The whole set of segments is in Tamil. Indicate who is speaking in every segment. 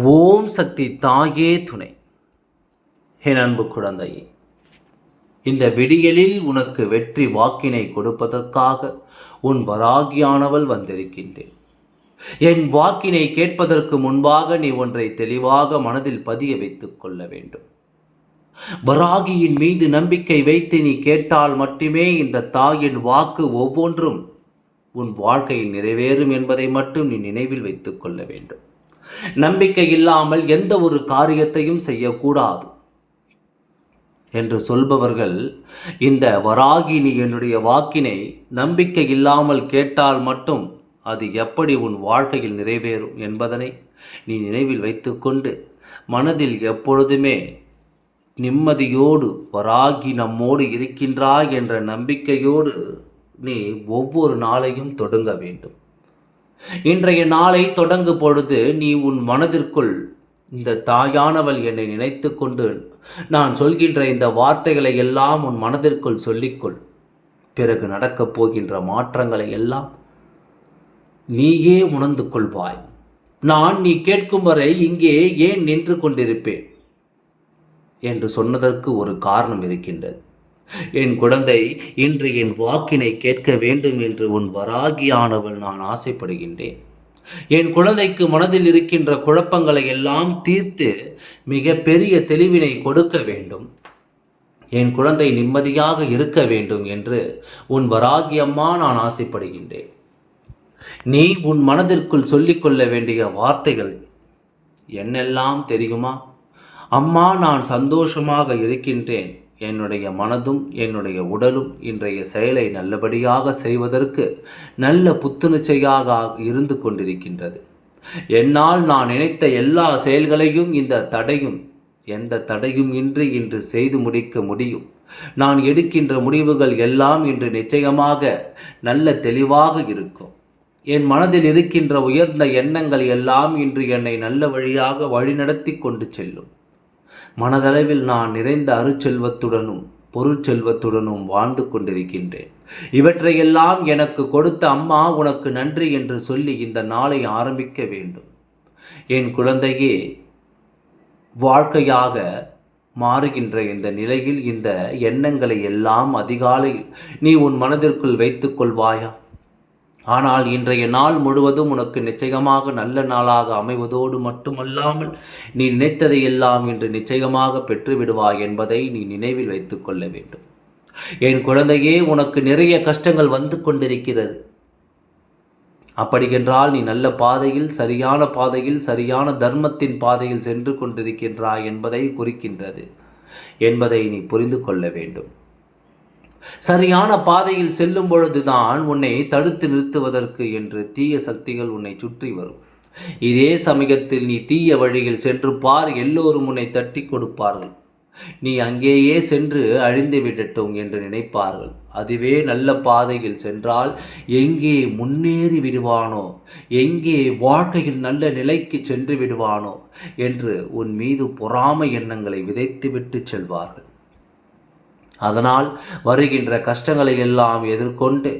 Speaker 1: ஓம் சக்தி தாயே துணை. என் அன்பு குழந்தையே இந்த விடியலில் உனக்கு வெற்றி வாக்கினை கொடுப்பதற்காக உன் வராகியானவள் வந்திருக்கின்றேன். என் வாக்கினை கேட்பதற்கு முன்பாக நீ ஒன்றை தெளிவாக மனதில் பதிய வைத்துக் கொள்ள வேண்டும். வராகியின் மீது நம்பிக்கை வைத்து நீ கேட்டால் மட்டுமே இந்த தாயின் வாக்கு ஒவ்வொன்றும் உன் வாழ்க்கையில் நிறைவேறும் என்பதை மட்டும் நீ நினைவில் வைத்துக் கொள்ள வேண்டும். நம்பிக்கை இல்லாமல் எந்த ஒரு காரியத்தையும் செய்யக்கூடாது. என்று சொல்பவர்கள் இந்த வராகினி என்னுடைய வாக்கினை நம்பிக்கை இல்லாமல் கேட்டால் மட்டும் அது எப்படி உன் வாழ்க்கையில் நிறைவேறும் என்பதனை நீ நினைவில் வைத்துக்கொண்டு மனதில் எப்பொழுதுமே நிம்மதியோடு வராகி நம்மோடு இருக்கின்றாய் என்ற நம்பிக்கையோடு நீ ஒவ்வொரு நாளையும் தொடங்க வேண்டும். இன்றைய நாளை தொடங்கு பொழுது நீ உன் மனதிற்குள் இந்த தாயானவள் என்னை நினைத்து கொண்டு நான் சொல்கின்ற இந்த வார்த்தைகளை எல்லாம் உன் மனதிற்குள் சொல்லிக்கொள். பிறகு நடக்கப் போகின்ற மாற்றங்களை எல்லாம் நீயே உணர்ந்து கொள்வாய். நான் நீ கேட்கும் வரை இங்கே ஏன் நின்று கொண்டிருப்பேன்? என்று சொன்னதற்கு ஒரு காரணம் இருக்கின்றது. என் குழந்தை இன்று என் வாக்கினை கேட்க வேண்டும் என்று உன் வராகியானவள் நான் ஆசைப்படுகின்றேன். என் குழந்தைக்கு மனதில் இருக்கின்ற குழப்பங்களை எல்லாம் தீர்த்து மிக பெரிய தெளிவினை கொடுக்க வேண்டும். என் குழந்தை நிம்மதியாக இருக்க வேண்டும் என்று உன் வராகியம்மா நான் ஆசைப்படுகின்றேன். நீ உன் மனதிற்குள் சொல்லிக்கொள்ள வேண்டிய வார்த்தைகள் என்னெல்லாம் தெரியுமா? அம்மா நான் சந்தோஷமாக இருக்கின்றேன். என்னுடைய மனதும் என்னுடைய உடலும் இன்றைய செயலை நல்லபடியாக செய்வதற்கு நல்ல புத்துணர்ச்சியாக இருந்து கொண்டிருக்கின்றது. என்னால் நான் நினைத்த எல்லா செயல்களையும் இந்த தடையும் எந்த தடையும் இன்றி இன்று செய்து முடிக்க முடியும். நான் எடுக்கின்ற முடிவுகள் எல்லாம் இன்று நிச்சயமாக நல்ல தெளிவாக இருக்கும். என் மனதில் இருக்கின்ற உயர்ந்த எண்ணங்கள் எல்லாம் இன்று என்னை நல்ல வழியாக வழிநடத்தி கொண்டு செல்லும். மனதளவில் நான் நிறைந்த அருச்செல்வத்துடனும் பொருட்செல்வத்துடனும் வாழ்ந்து கொண்டிருக்கின்றேன். இவற்றையெல்லாம் எனக்கு கொடுத்த அம்மா உனக்கு நன்றி என்று சொல்லி இந்த நாளை ஆரம்பிக்க வேண்டும். என் குழந்தையே வாழ்க்கையாக மாறுகின்ற இந்த நிலையில் இந்த எண்ணங்களை எல்லாம் அதிகாலையில் நீ உன் மனதிற்குள் வைத்துக் கொள்வாயா? ஆனால் இன்றைய நாள் முழுவதும் உனக்கு நிச்சயமாக நல்ல நாளாக அமைவதோடு மட்டுமல்லாமல் நீ நினைத்ததையெல்லாம் இன்று நிச்சயமாக பெற்றுவிடுவாய் என்பதை நீ நினைவில் வைத்துக்கொள்ள வேண்டும். என் குழந்தையே உனக்கு நிறைய கஷ்டங்கள் வந்து கொண்டிருக்கிறது. அப்படியென்றால் நீ நல்ல பாதையில் சரியான பாதையில் சரியான தர்மத்தின் பாதையில் சென்று கொண்டிருக்கின்றாய் என்பதை குறிக்கின்றது என்பதை நீ புரிந்து கொள்ள வேண்டும். சரியான பாதையில் செல்லும் பொழுதுதான் உன்னை தடுத்து நிறுத்துவதற்கு என்று தீய சக்திகள் உன்னை சுற்றி வரும். இதே சமயத்தில் நீ தீய வழியில் சென்று பார் எல்லோரும் உன்னை தட்டி கொடுப்பார்கள். நீ அங்கேயே சென்று அழிந்து விடட்டும் என்று நினைப்பார்கள். அதுவே நல்ல பாதையில் சென்றால் எங்கே முன்னேறி விடுவானோ எங்கே வாழ்க்கையில் நல்ல நிலைக்கு சென்று விடுவானோ என்று உன் மீது பொறாமை எண்ணங்களை விதைத்துவிட்டு செல்வார்கள். அதனால் வருகின்ற கஷ்டங்களை எல்லாம் எதிர்கொண்டு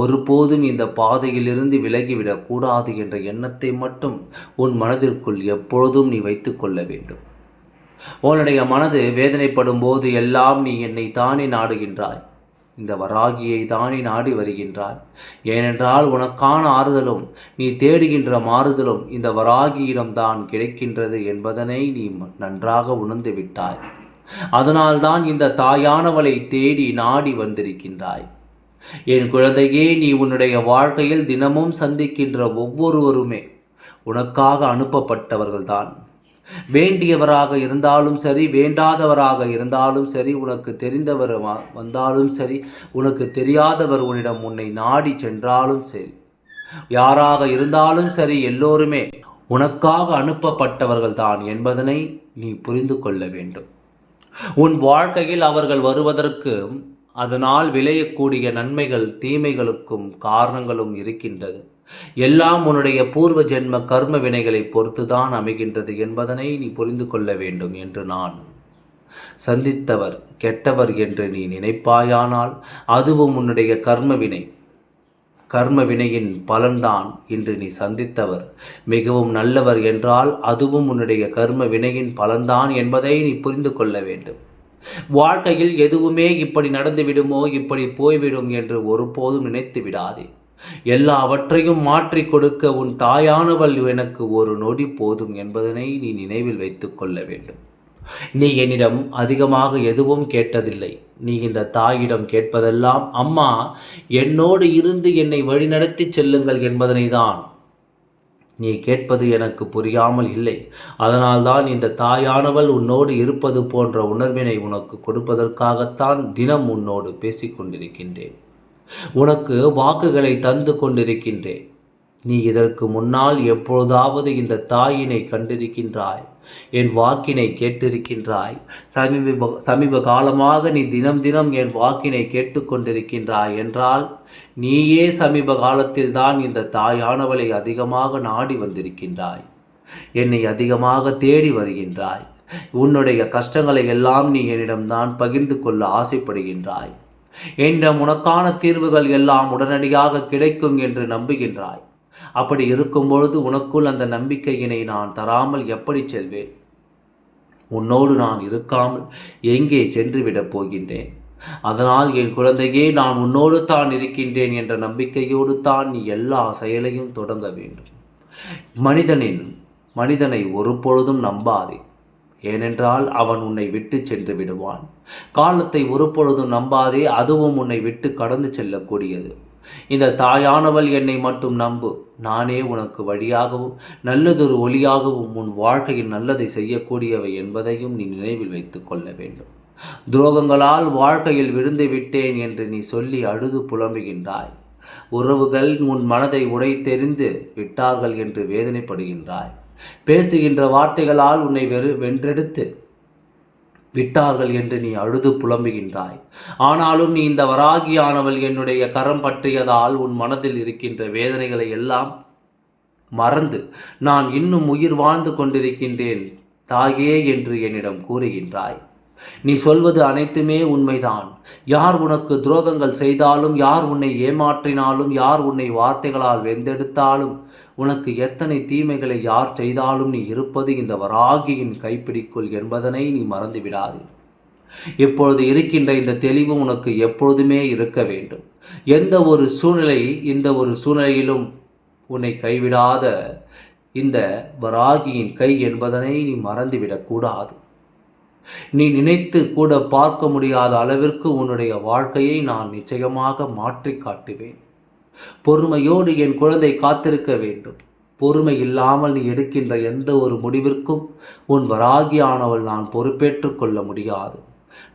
Speaker 1: ஒருபோதும் இந்த பாதையிலிருந்து விலகிவிடக்கூடாது என்ற எண்ணத்தை மட்டும் உன் மனதிற்குள் எப்பொழுதும் நீ வைத்து கொள்ள வேண்டும். உன்னுடைய மனது வேதனைப்படும் போது எல்லாம் நீ என்னை தானே நாடுகின்றாய். இந்த வராகியை தானே நாடி வருகின்றாய். ஏனென்றால் உனக்கான ஆறுதலும் நீ தேடுகின்ற மாறுதலும் இந்த வராகியிடம்தான் கிடைக்கின்றது என்பதனை நீ நன்றாக உணர்ந்து விட்டாய். அதனால்தான் இந்த தாயானவளை தேடி நாடி வந்திருக்கின்றாய். என் குழந்தையே நீ உன்னுடைய வாழ்க்கையில் தினமும் சந்திக்கின்ற ஒவ்வொருவருமே உனக்காக அனுப்பப்பட்டவர்கள்தான். வேண்டியவராக இருந்தாலும் சரி வேண்டாதவராக இருந்தாலும் சரி உனக்கு தெரிந்தவர் வந்தாலும் சரி உனக்கு தெரியாதவர் உன்னிடம் உன்னை நாடி சென்றாலும் சரி. யாராக இருந்தாலும் சரி எல்லோருமே உனக்காக அனுப்பப்பட்டவர்கள் தான் என்பதனை நீ புரிந்து கொள்ள வேண்டும். உன் வாழ்க்கையில் அவர்கள் வருவதற்கு அதனால் விளையக்கூடிய நன்மைகள் தீமைகளுக்கும் காரணங்களும் இருக்கின்றது. எல்லாம் உன்னுடைய பூர்வ ஜென்ம கர்ம வினைகளை பொறுத்துதான் அமைகின்றது என்பதனை நீ புரிந்து கொள்ள வேண்டும் என்று நான் சந்தித்தவர் கெட்டவர் என்று நீ நினைப்பாயானால் அதுவும் உன்னுடைய கர்ம வினை. கர்ம வினையின் பலன்தான் இன்று நீ சந்தித்தவர். மிகவும் நல்லவர் என்றால் அதுவும் உன்னுடைய கர்ம வினையின் பலன்தான் என்பதை நீ புரிந்து கொள்ள வேண்டும். வாழ்க்கையில் எதுவுமே இப்படி நடந்து விடுமோ இப்படி போய்விடும் என்று ஒருபோதும் நினைத்து விடாதே. எல்லாவற்றையும் மாற்றி கொடுக்க உன் தாயானவள் எனக்கு ஒரு நொடி போதும் என்பதனை நீ நினைவில் வைத்துக் கொள்ள வேண்டும். நீ என்னிடம் அதிகமாக எதுவும் கேட்டதில்லை. நீ இந்த தாயிடம் கேட்பதெல்லாம் அம்மா என்னோடு இருந்து என்னை வழிநடத்தி செல்லுங்கள் என்பதனை தான் நீ கேட்பது எனக்கு புரியாமல் இல்லை. அதனால்தான் இந்த தாயானவள் உன்னோடு இருப்பது போன்ற உணர்வினை உனக்கு கொடுப்பதற்காகத்தான் தினம் உன்னோடு பேசிக்கொண்டிருக்கின்றேன். உனக்கு வாக்குகளை தந்து கொண்டிருக்கின்றேன். நீ இதற்கு முன்னால் எப்பொழுதாவது இந்த தாயினை கண்டிருக்கின்றாய். என் வாக்கினை கேட்டிருக்கின்றாய். சமீப சமீப காலமாக நீ தினம் தினம் என் வாக்கினை கேட்டுக்கொண்டிருக்கின்றாய் என்றால் நீயே சமீப காலத்தில் தான் இந்த தாயானவளை அதிகமாக நாடி வந்திருக்கின்றாய். என்னை அதிகமாக தேடி வருகின்றாய். உன்னுடைய கஷ்டங்களை எல்லாம் நீ என்னிடம் நான் பகிர்ந்து கொள்ள ஆசைப்படுகின்றாய். என்ற உனக்கான தீர்வுகள் எல்லாம் உடனடியாக கிடைக்கும் என்று நம்புகின்றாய். அப்படி இருக்கும் பொழுது உனக்குள் அந்த நம்பிக்கையினை நான் தராமல் எப்படி செல்வேன்? உன்னோடு நான் இருக்காமல் எங்கே சென்று விடப் போகின்றேன்? அதனால் என் குழந்தையே நான் உன்னோடு தான் இருக்கின்றேன் என்ற நம்பிக்கையோடு தான் நீ எல்லா செயலையும் தொடங்க வேண்டும். மனிதனின் மனிதனை ஒரு பொழுதும் நம்பாதே. ஏனென்றால் அவன் உன்னை விட்டு சென்று விடுவான். காலத்தை ஒரு பொழுதும் நம்பாதே அதுவும் உன்னை விட்டு கடந்து செல்லக்கூடியது. இந்த தாயானவள் என்னை மட்டும் நம்பு. நானே உனக்கு வழியாகவும் நல்லதொரு ஒளியாகவும் உன் வாழ்க்கையில் நல்லதை செய்யக்கூடியவை என்பதையும் நீ நினைவில் வைத்துக் கொள்ள வேண்டும். துரோகங்களால் வாழ்க்கையில் விழுந்து விட்டேன் என்று நீ சொல்லி அழுது புலம்புகின்றாய். உறவுகள் உன் மனதை உடைத்தெறிந்து விட்டார்கள் என்று வேதனைப்படுகின்றாய். பேசுகின்ற வார்த்தைகளால் உன்னை வெறு வென்றெடுத்து விட்டார்கள் என்று நீ அழுது புலம்புகின்றாய். ஆனாலும் நீ இந்த வராகியானவள் என்னுடைய கரம் பற்றியதால் உன் மனதில் இருக்கின்ற வேதனைகளை எல்லாம் மறந்து நான் இன்னும் உயிர் வாழ்ந்து கொண்டிருக்கின்றேன் தாயே என்று என்னிடம் கூறுகின்றாய். நீ சொல்வது அனைத்துமே உண்மைதான். யார் உனக்கு துரோகங்கள் செய்தாலும் யார் உன்னை ஏமாற்றினாலும் யார் உன்னை வார்த்தைகளால் வெந்தெடுத்தாலும் உனக்கு எத்தனை தீமைகளை யார் செய்தாலும் நீ இருப்பது இந்த வராகியின் கைப்பிடிக்குள் என்பதனை நீ மறந்து விடாது இப்பொழுது இருக்கின்ற இந்த தெளிவு உனக்கு எப்பொழுதுமே இருக்க வேண்டும். எந்த ஒரு சூழ்நிலை இந்த ஒரு சூழ்நிலையிலும் உன்னை கைவிடாத இந்த வராகியின் கை என்பதனை நீ மறந்துவிடக்கூடாது. நீ நினைத்து கூட பார்க்க முடியாத அளவிற்கு உன்னுடைய வாழ்க்கையை நான் நிச்சயமாக மாற்றி காட்டுவேன். பொறுமையோடு என் குழந்தை காத்திருக்க வேண்டும். பொறுமை இல்லாமல் நீ எடுக்கின்ற எந்த ஒரு முடிவிற்கும் உன் வராகியானவள் நான் பொறுப்பேற்று கொள்ள முடியாது.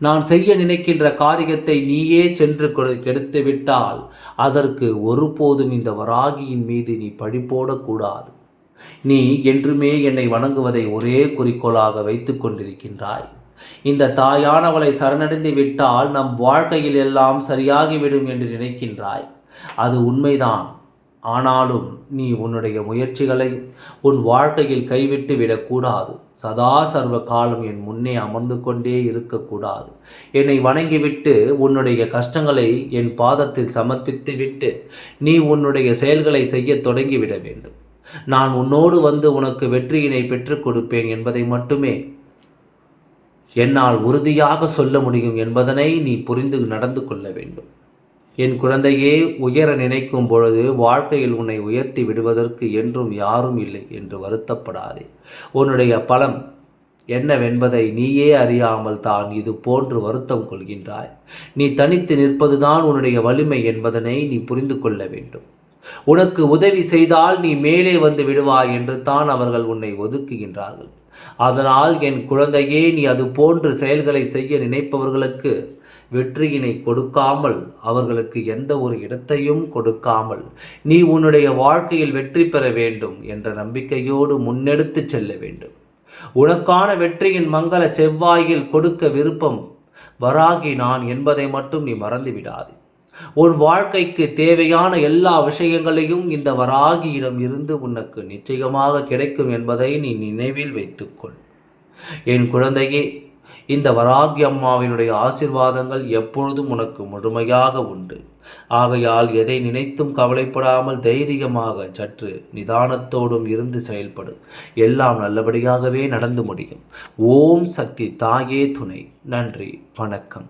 Speaker 1: நான் செய்ய நினைக்கின்ற காரியத்தை நீயே சென்று கெடுத்து விட்டால் அதற்கு ஒருபோதும் இந்த வராகியின் மீது நீ பழி போடக்கூடாது. நீ என்றுமே என்னை வணங்குவதை ஒரே குறிக்கோளாக வைத்து கொண்டிருக்கின்றாய். இந்த தாயானவளை சரணடைந்து விட்டால் நம் வாழ்க்கையில் எல்லாம் சரியாகிவிடும் என்று நினைக்கின்றாய். அது உண்மைதான். ஆனாலும் நீ உன்னுடைய முயற்சிகளை உன் வாழ்க்கையில் கைவிட்டு விடக்கூடாது. சதா சர்வ காலம் என் முன்னே அமர்ந்து கொண்டே இருக்கக்கூடாது. என்னை வணங்கிவிட்டு உன்னுடைய கஷ்டங்களை என் பாதத்தில் சமர்ப்பித்து விட்டு நீ உன்னுடைய செயல்களை செய்ய தொடங்கிவிட வேண்டும். நான் உன்னோடு வந்து உனக்கு வெற்றியினை பெற்றுக் கொடுப்பேன் என்பதை மட்டுமே என்னால் உறுதியாக சொல்ல முடியும் என்பதனை நீ புரிந்து நடந்து கொள்ள வேண்டும். என் குழந்தையே உயர நினைக்கும் பொழுது வாழ்க்கையில் உன்னை உயர்த்தி விடுவதற்கு என்றும் யாரும் இல்லை என்று வருத்தப்படாதே. உன்னுடைய பலம் என்னவென்பதை நீயே அறியாமல் தான் இது போன்று வருத்தம் கொள்கின்றாய். நீ தனித்து நிற்பதுதான் உன்னுடைய வலிமை என்பதனை நீ புரிந்து கொள்ள வேண்டும். உனக்கு உதவி செய்தால் நீ மேலே வந்து விடுவாய் என்று தான் அவர்கள் உன்னை ஒதுக்குகின்றார்கள். அதனால் என் குழந்தையே நீ அது போன்று செயல்களை செய்ய நினைப்பவர்களுக்கு வெற்றியினை கொடுக்காமல் அவர்களுக்கு எந்த ஒரு இடத்தையும் கொடுக்காமல் நீ உன்னுடைய வாழ்க்கையில் வெற்றி பெற வேண்டும் என்ற நம்பிக்கையோடு முன்னெடுத்து செல்ல வேண்டும். உனக்கான வெற்றியின் மங்கள செவ்வாயில் கொடுக்க விருப்பம் வராகி நான் என்பதை மட்டும் நீ மறந்துவிடாது. உன் வாழ்க்கைக்கு தேவையான எல்லா விஷயங்களையும் இந்த வராகியிடம் இருந்து உனக்கு நிச்சயமாக கிடைக்கும் என்பதை நீ நினைவில் வைத்துக்கொள். என் குழந்தையே இந்த வராகி அம்மாவினுடைய ஆசிர்வாதங்கள் எப்பொழுதும் உனக்கு முழுமையாக உண்டு. ஆகையால் எதை நினைத்தும் கவலைப்படாமல் தைரியமாக சற்று நிதானத்தோடும் இருந்து செயல்படும் எல்லாம் நல்லபடியாகவே நடந்து முடியும். ஓம் சக்தி தாயே துணை. நன்றி வணக்கம்.